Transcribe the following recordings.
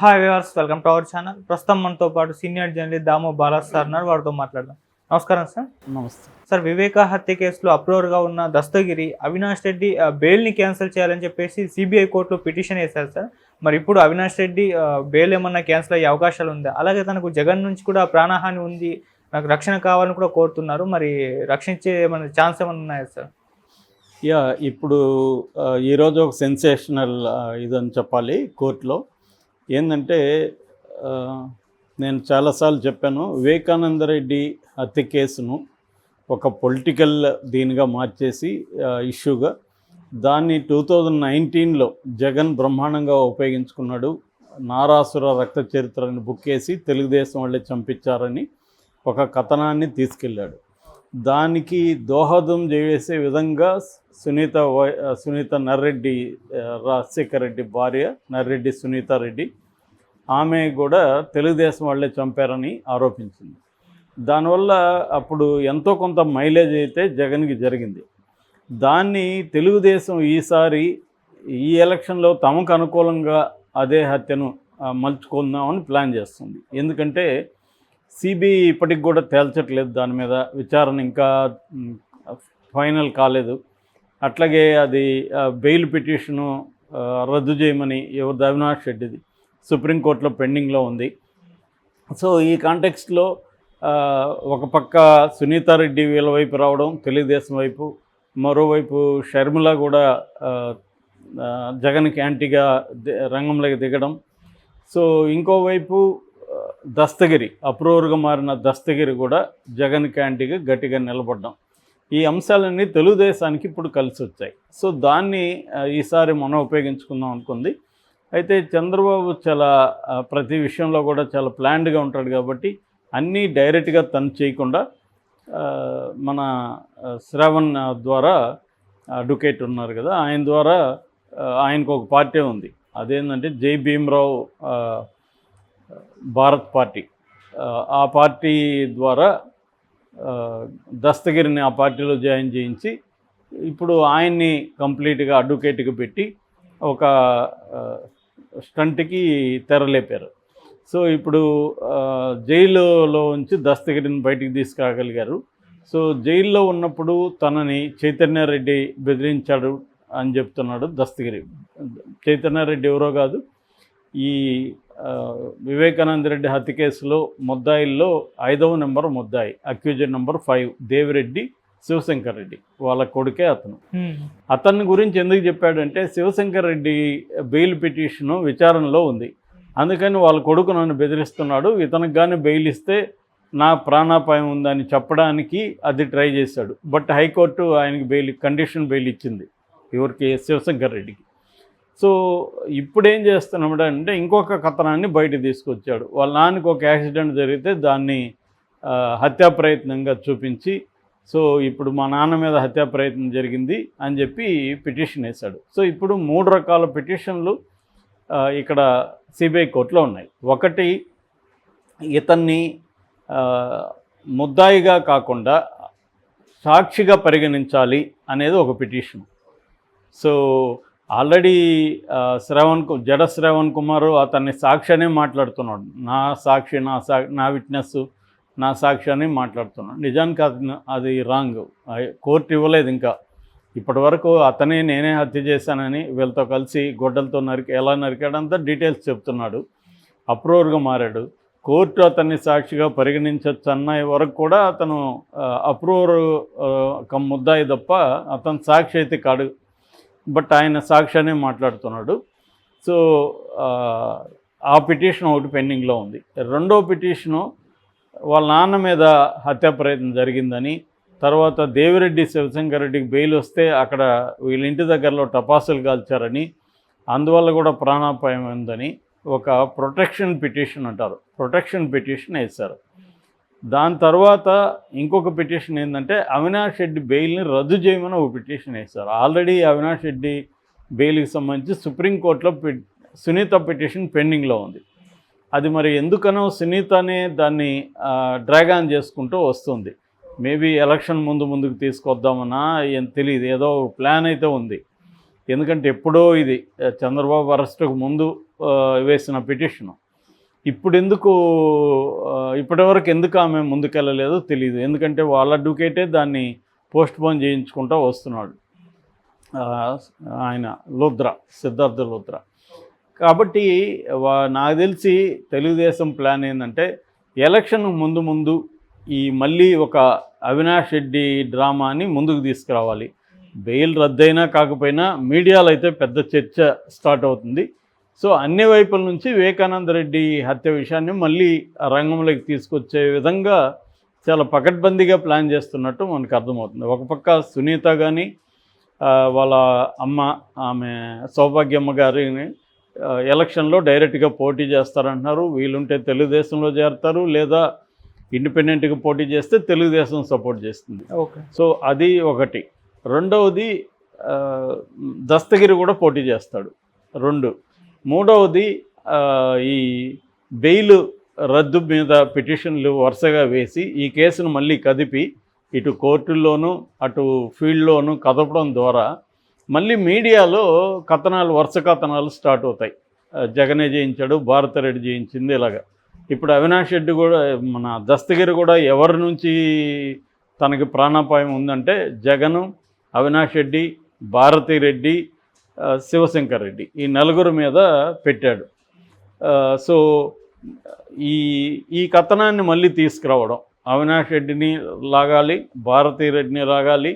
Hi viewers welcome to our channel ప్రస్తుతం మనతో పాటు సీనియర్ జర్నలిస్ట్ దామో బాలాస్ సార్ ఉన్నారు. వారితో మాట్లాడదాం. నమస్కారం సార్ నమస్తే. సార్ వివేక హత్య కేసులో అప్రూవర్గా ఉన్న దస్తగిరి అవినాష్ రెడ్డి బెయిల్ని క్యాన్సిల్ చేయాలని చెప్పేసి సిబిఐ కోర్టులో పిటిషన్ వేశారు సార్ మరి ఇప్పుడు అవినాష్ రెడ్డి బెయిల్ ఏమన్నా క్యాన్సిల్ అయ్యే అవకాశాలు ఉందా? అలాగే తనకు జగన్ నుంచి కూడా ప్రాణహాని ఉంది. నాకు రక్షణ కావాలని కూడా కోరుతున్నారు. మరి రక్షించే ఏమైనా ఛాన్స్ ఏమైనా ఉన్నాయా సార్ యా ఇప్పుడు ఈరోజు ఒక సెన్సేషనల్ ఇదని చెప్పాలి కోర్టులో. ఏంటంటే నేను చాలాసార్లు చెప్పాను వివేకానంద రెడ్డి హత్య కేసును ఒక పొలిటికల్ దీనిగా మార్చేసి ఇష్యూగా దాన్ని టూ థౌజండ్ నైన్టీన్లో జగన్ బ్రహ్మాండంగా ఉపయోగించుకున్నాడు. నారాసుర రక్త చరిత్రని బుక్ చేసి తెలుగుదేశం వాళ్ళే చంపించారని ఒక కథనాన్ని తీసుకెళ్ళాడు. దానికి దోహదం చేసే విధంగా సునీత వై- సునీత నర్రెడ్డి రాజశేఖర్ రెడ్డి భార్య నర్రెడ్డి సునీత రెడ్డి ఆమె కూడా తెలుగుదేశం వాళ్ళే చంపారని ఆరోపించింది. దానివల్ల అప్పుడు ఎంతో కొంత మైలేజ్ అయితే జగన్కి జరిగింది. దాన్ని తెలుగుదేశం ఈసారి ఈ ఎలక్షన్లో తమకు అనుకూలంగా అదే హత్యను మలుచుకుందామని ప్లాన్ చేస్తుంది. ఎందుకంటే సిబిఐ ఇప్పటికి కూడా తేల్చట్లేదు దాని మీద. విచారణ ఇంకా ఫైనల్ కాలేదు. అట్లాగే అది బెయిల్ పిటిషను రద్దు చేయమని ఎవరిది అవినాష్ రెడ్డిది సుప్రీంకోర్టులో పెండింగ్లో ఉంది. సో ఈ కాంటెక్స్ట్లో ఒక పక్క సునీతారెడ్డి వీళ్ళ వైపు రావడం తెలుగుదేశం వైపు మరోవైపు షర్మిల కూడా జగన్కి యాంటీగా రంగంలోకి దిగడం. సో ఇంకోవైపు దస్తగిరి అప్రూవర్గా మారిన దస్తగిరి కూడా జగన్ యాంటీగా గట్టిగా నిలబడ్డం. ఈ అంశాలన్నీ తెలుగుదేశానికి ఇప్పుడు కలిసి వచ్చాయి. సో దాన్ని ఈసారి మనం ఉపయోగించుకుందాం అనుకుంది. అయితే చంద్రబాబు చాలా ప్రతి విషయంలో కూడా చాలా ప్లాన్డ్గా ఉంటాడు కాబట్టి అన్నీ డైరెక్ట్గా తను చేయకుండా మన ఆ, శ్రావణ్ ద్వారా అడ్వకేట్ ఉన్నారు కదా ఆయన ద్వారా ఆయనకు ఒక పార్టీ ఉంది. అదేంటంటే జై భీమరావు భారత్ పార్టీ. ఆ, పార్టీ ద్వారా దస్తగిరిని ఆ పార్టీలో జాయిన్ చేయించి ఇప్పుడు ఆయన్ని కంప్లీట్గా అడ్వకేట్గా పెట్టి ఒక స్టంట్కి తెరలేపారు. సో ఇప్పుడు జైల్లో జైలులో ఉంచి దస్తగిరిని బయటికి తీసుకురాగలిగారు. సో జైల్లో ఉన్నప్పుడు తనని చైతన్యారెడ్డి బెదిరించాడు అని చెప్తున్నాడు దస్తగిరి. చైతన్యారెడ్డి ఎవరో కాదు ఈ వివేకానంద రెడ్డి హత్య కేసులో ముద్దాయిల్లో ఐదవ నెంబర్ ముద్దాయి accused number five Devireddy Sivashankar Reddy. వాళ్ళ కొడుకే అతను. అతని గురించి ఎందుకు చెప్పాడంటే శివశంకర్ రెడ్డి బెయిల్ పిటిషను విచారణలో ఉంది. అందుకని వాళ్ళ కొడుకు నన్ను బెదిరిస్తున్నాడు. ఇతనికి కానీ బెయిల్ ఇస్తే నా ప్రాణాపాయం ఉందని చెప్పడానికి అది ట్రై చేశాడు. బట్ హైకోర్టు ఆయనకి బెయిల్ కండిషన్ బెయిల్ ఇచ్చింది. ఎవరికి? శివశంకర్ రెడ్డికి. సో ఇప్పుడు ఏం చేస్తున్నాడు అంటే ఇంకొక కథనాన్ని బయట తీసుకొచ్చాడు. వాళ్ళ నాన్నకి ఒక యాక్సిడెంట్ జరిగితే దాన్ని హత్యా ప్రయత్నంగా చూపించి సో ఇప్పుడు మా నాన్న మీద హత్యా ప్రయత్నం జరిగింది అని చెప్పి పిటిషన్ వేశాడు. సో ఇప్పుడు మూడు రకాల పిటిషన్లు ఇక్కడ సిబిఐ కోర్టులో ఉన్నాయి. ఒకటి ఇతన్ని ముద్దాయిగా కాకుండా సాక్షిగా పరిగణించాలి అనేది ఒక పిటిషన్. సో ఆల్రెడీ శ్రవణ్కు జడ శ్రవణ్ కుమార్ అతన్ని సాక్షి అనే మాట్లాడుతున్నాడు. నా సాక్షి నా సా నా విట్నెస్ నా సాక్షి అని మాట్లాడుతున్నాడు. నిజానికి అది అది రాంగ్. కోర్టు ఇవ్వలేదు ఇంకా. ఇప్పటి వరకు అతనే నేనే హత్య చేశానని వీళ్ళతో కలిసి గొడ్డలతో నరికి ఎలా నరికాడంతా డీటెయిల్స్ చెప్తున్నాడు. అప్రూవర్గా మారాడు. కోర్టు అతన్ని సాక్షిగా పరిగణించవచ్చు అన్న వరకు కూడా అతను అప్రూవర్ ముద్దాయి తప్ప అతను సాక్షి అయితే కాడు. బట్ ఆయన సాక్షి మాట్లాడుతున్నాడు. సో ఆ, ఆ పిటిషన్ ఒకటి పెండింగ్లో ఉంది. రెండో పిటిషను వాళ్ళ నాన్న మీద హత్యా ప్రయత్నం జరిగిందని తర్వాత దేవిరెడ్డి శివశంకర్ రెడ్డికి బెయిల్ వస్తే అక్కడ వీళ్ళ ఇంటి దగ్గరలో టపాసులు కాల్చారని అందువల్ల కూడా ప్రాణాపాయం ఉందని ఒక ప్రొటెక్షన్ పిటిషన్ అంటారు. ప్రొటెక్షన్ పిటిషన్ వేశారు. దాని తర్వాత ఇంకొక పిటిషన్ ఏంటంటే అవినాష్ రెడ్డి బెయిల్ని రద్దు చేయమని ఒక పిటిషన్ వేశారు. ఆల్రెడీ అవినాష్ రెడ్డి బెయిల్కి సంబంధించి సుప్రీంకోర్టులో పి సునీత పిటిషన్ పెండింగ్లో ఉంది. అది మరి ఎందుకనో సునీతనే దాన్ని డ్రాగ్ ఆన్ చేసుకుంటూ వస్తుంది. మేబీ ఎలక్షన్ ముందు ముందుకు తీసుకొద్దామన్నా ఏం తెలియదు ఏదో ప్లాన్ అయితే ఉంది. ఎందుకంటే ఎప్పుడో ఇది చంద్రబాబు అరెస్టుకు ముందు వేసిన పిటిషను. ఇప్పుడు ఎందుకు ఇప్పటివరకు ఎందుకు ఆమె ముందుకెళ్ళలేదో తెలియదు ఎందుకంటే వాళ్ళ అడ్వకేటే దాన్ని పోస్ట్ పోన్ చేయించుకుంటూ వస్తున్నాడు. ఆయన లుద్ర సిద్ధార్థ లుద్ర. కాబట్టి వా- నాకు తెలిసి తెలుగుదేశం ప్లాన్ ఏంటంటే ఎలక్షన్ ముందు ముందు ఈ మళ్ళీ ఒక అవినాష్ రెడ్డి డ్రామాని ముందుకు తీసుకురావాలి. బెయిల్ రద్దయినా కాకపోయినా మీడియాలో అయితే పెద్ద చర్చ స్టార్ట్ అవుతుంది. సో అన్ని వైపుల నుంచి వివేకానంద రెడ్డి హత్య విషయాన్ని మళ్ళీ రంగంలోకి తీసుకొచ్చే విధంగా చాలా పకడ్బందీగా ప్లాన్ చేస్తున్నట్టు మనకు అర్థమవుతుంది. ఒక పక్క సునీత కానీ వాళ్ళ అమ్మ ఆమె సౌభాగ్యమ్మ గారిని ఎలక్షన్లో డైరెక్ట్గా పోటీ చేస్తారంటున్నారు. వీలుంటే తెలుగుదేశంలో చేరతారు లేదా ఇండిపెండెంట్గా పోటీ చేస్తే తెలుగుదేశం సపోర్ట్ చేస్తుంది. ఓకే. సో అది ఒకటి. రెండవది దస్తగిరి కూడా పోటీ చేస్తాడు. రెండు. మూడవది ఈ బెయిల్ రద్దు మీద పిటిషన్లు వరుసగా వేసి ఈ కేసును మళ్ళీ కదిపి ఇటు కోర్టుల్లోనూ అటు ఫీల్డ్లోనూ కదపడం ద్వారా మళ్ళీ మీడియాలో కథనాలు వరుస కథనాలు స్టార్ట్ అవుతాయి. జగనే జయించాడు భారతరెడ్డి జయించింది ఇలాగా. ఇప్పుడు అవినాష్ రెడ్డి కూడా మన దస్తగిరి కూడా ఎవరి నుంచి తనకి ప్రాణాపాయం ఉందంటే జగను అవినాష్ రెడ్డి భారతి రెడ్డి శివశంకర్ రెడ్డి ఈ నలుగురు మీద పెట్టాడు. సో ఈ ఈ కథనాన్ని మళ్ళీ తీసుకురావడం అవినాష్ రెడ్డిని లాగాలి భారతీ రెడ్డిని రాగాలి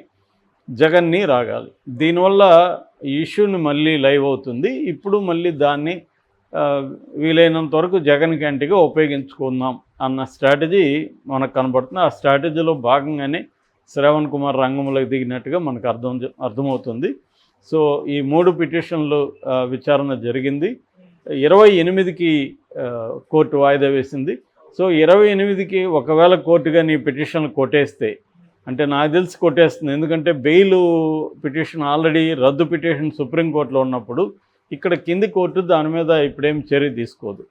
జగన్ని రాగాలి. దీనివల్ల ఈ ఇష్యూని మళ్ళీ లైవ్ అవుతుంది. ఇప్పుడు మళ్ళీ దాన్ని వీలైనంత వరకు జగన్ క్యాంటీగా ఉపయోగించుకుందాం అన్న స్ట్రాటజీ మనకు కనబడుతుంది. ఆ స్ట్రాటజీలో భాగంగానే శ్రవణ్ కుమార్ రంగంలోకి దిగినట్టుగా మనకు అర్థం అర్థమవుతుంది. సో ఈ మూడు పిటిషన్లు విచారణ జరిగింది. ఇరవై ఎనిమిదికి కోర్టు వాయిదా వేసింది. సో ఇరవై ఎనిమిదికి ఒకవేళ కోర్టు కానీ పిటిషన్లు కొట్టేస్తే అంటే నాకు తెలిసి కొట్టేస్తుంది. ఎందుకంటే బెయిల్ పిటిషన్ ఆల్రెడీ రద్దు పిటిషన్ సుప్రీంకోర్టులో ఉన్నప్పుడు ఇక్కడ కింది కోర్టు దాని మీద ఇప్పుడేం చర్య తీసుకోదు.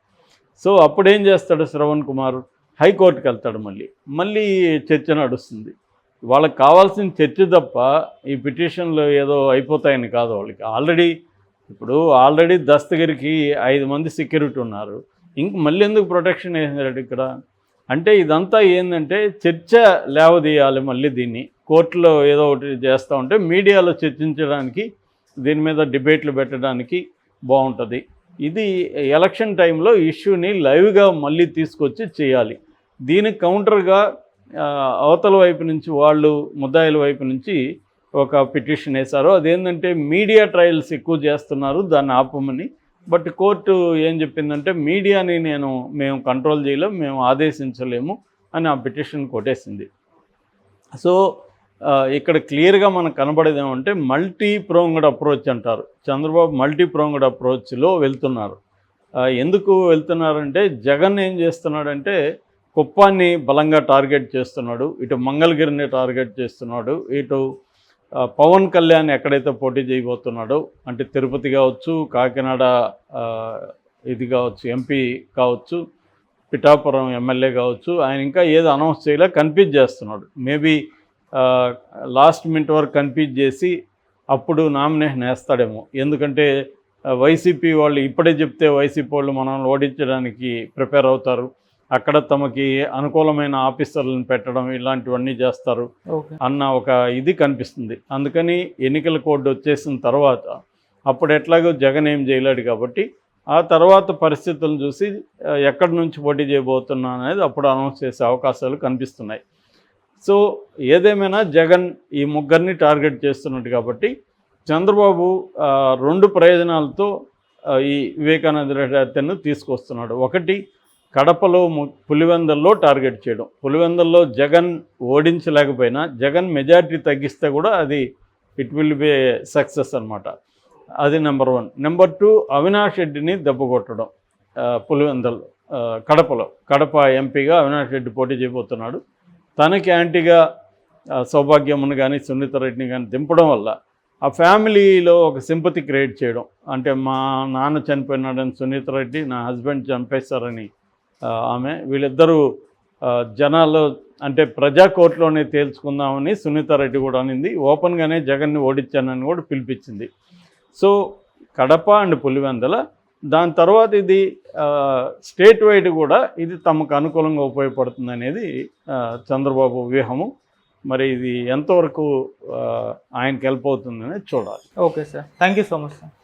సో అప్పుడేం చేస్తాడు శ్రవణ్ కుమార్? హైకోర్టుకి వెళ్తాడు మళ్ళీ. మళ్ళీ చర్చ నడుస్తుంది. వాళ్ళకి కావాల్సిన చర్చ తప్ప ఈ పిటిషన్లు ఏదో అయిపోతాయని కాదు వాళ్ళకి. ఆల్రెడీ ఇప్పుడు ఆల్రెడీ దస్తగిరికి ఐదు మంది సెక్యూరిటీ ఉన్నారు. ఇంక మళ్ళీ ఎందుకు ప్రొటెక్షన్ వేసినారు ఇక్కడ? అంటే ఇదంతా ఏంటంటే చర్చ లేవదీయాలి మళ్ళీ దీన్ని. కోర్టులో ఏదో ఒకటి చేస్తూ ఉంటే మీడియాలో చర్చించడానికి దీని మీద డిబేట్లు పెట్టడానికి బాగుంటుంది. ఇది ఎలక్షన్ టైంలో ఇష్యూని లైవ్గా మళ్ళీ తీసుకొచ్చి చేయాలి. దీనికి కౌంటర్గా అవతల వైపు నుంచి వాళ్ళు ముద్దాయిల వైపు నుంచి ఒక పిటిషన్ వేశారు. అదేంటంటే మీడియా ట్రయల్స్ ఎక్కువ చేస్తున్నారు దాన్ని ఆపమని. బట్ కోర్టు ఏం చెప్పిందంటే మీడియాని నేను మేము కంట్రోల్ చేయలేము మేము ఆదేశించలేము అని ఆ పిటిషన్ కొట్టేసింది. సో ఇక్కడ క్లియర్గా మనకు కనబడేది ఏమంటే మల్టీ ప్రోంగ్డ్ అప్రోచ్ అంటారు. చంద్రబాబు మల్టీ ప్రోంగ్డ్ అప్రోచ్లో వెళ్తున్నారు. ఎందుకు వెళ్తున్నారంటే జగన్ ఏం చేస్తున్నాడంటే కుప్పాన్ని బలంగా టార్గెట్ చేస్తున్నాడు ఇటు మంగళగిరిని టార్గెట్ చేస్తున్నాడు ఇటు పవన్ కళ్యాణ్ ఎక్కడైతే పోటీ చేయబోతున్నాడో అంటే తిరుపతి కావచ్చు కాకినాడ ఇది కావచ్చు ఎంపీ కావచ్చు పిఠాపురం ఎమ్మెల్యే కావచ్చు ఆయన ఇంకా ఏది అనౌన్స్ చేయలే కన్ఫ్యూజ్ చేస్తున్నాడు. మేబీ లాస్ట్ మినిట్ వరకు కన్ఫ్యూజ్ చేసి అప్పుడు నామినేషన్ వేస్తాడేమో. ఎందుకంటే వైసీపీ వాళ్ళు ఇప్పుడే చెప్తే వైసీపీ వాళ్ళు మనల్ని ఓడించడానికి ప్రిపేర్ అవుతారు. అక్కడ తమకి అనుకూలమైన ఆఫీసర్లను పెట్టడం ఇలాంటివన్నీ చేస్తారు అన్న ఒక ఇది కనిపిస్తుంది. అందుకని ఎన్నికల కోడ్ వచ్చేసిన తర్వాత అప్పుడు ఎట్లాగో జగన్ ఏం చేయలేడు కాబట్టి ఆ తర్వాత పరిస్థితులను చూసి ఎక్కడి నుంచి పోటీ చేయబోతున్నా అనేది అప్పుడు అనౌన్స్ చేసే అవకాశాలు కనిపిస్తున్నాయి. సో ఏదేమైనా జగన్ ఈ ముగ్గురిని టార్గెట్ చేస్తున్నట్టు కాబట్టి చంద్రబాబు రెండు ప్రయోజనాలతో ఈ వివేకానంద రెడ్డి హత్యను తీసుకొస్తున్నాడు. ఒకటి కడపలో ము- పులివెందల్లో టార్గెట్ చేయడం. పులివెందల్లో జగన్ ఓడించలేకపోయినా జగన్ మెజారిటీ తగ్గిస్తే కూడా అది ఇట్ విల్ బి సక్సెస్ అనమాట అది number one number two Avinash రెడ్డిని దెబ్బ కొట్టడం పులివెందల్లో కడపలో. కడప ఎంపీగా అవినాష్ రెడ్డి పోటీ చేయబోతున్నాడు. తనకి యాంటీగా సౌభాగ్యమును కానీ సునీత రెడ్డిని కానీ దింపడం వల్ల ఆ ఫ్యామిలీలో ఒక సింపతి క్రియేట్ చేయడం. అంటే మా నాన్న చనిపోయినాడని సునీత రెడ్డి నా హస్బెండ్ చంపేస్తారని ఆమె వీళ్ళిద్దరూ జనాల్లో అంటే ప్రజా కోర్టులోనే తేల్చుకుందామని సునీత రెడ్డి కూడా అనింది. ఓపెన్గానే జగన్ని ఓడించానని కూడా పిలిపించింది. సో కడప అండ్ పులివెందల దాని తర్వాత ఇది స్టేట్ వైడ్ కూడా ఇది తమకు అనుకూలంగా ఉపయోగపడుతుంది అనేది చంద్రబాబు వ్యూహము. మరి ఇది ఎంతవరకు ఆయనకి హెల్ప్ అవుతుందనేది చూడాలి. Okay sir. Thank you so much sir.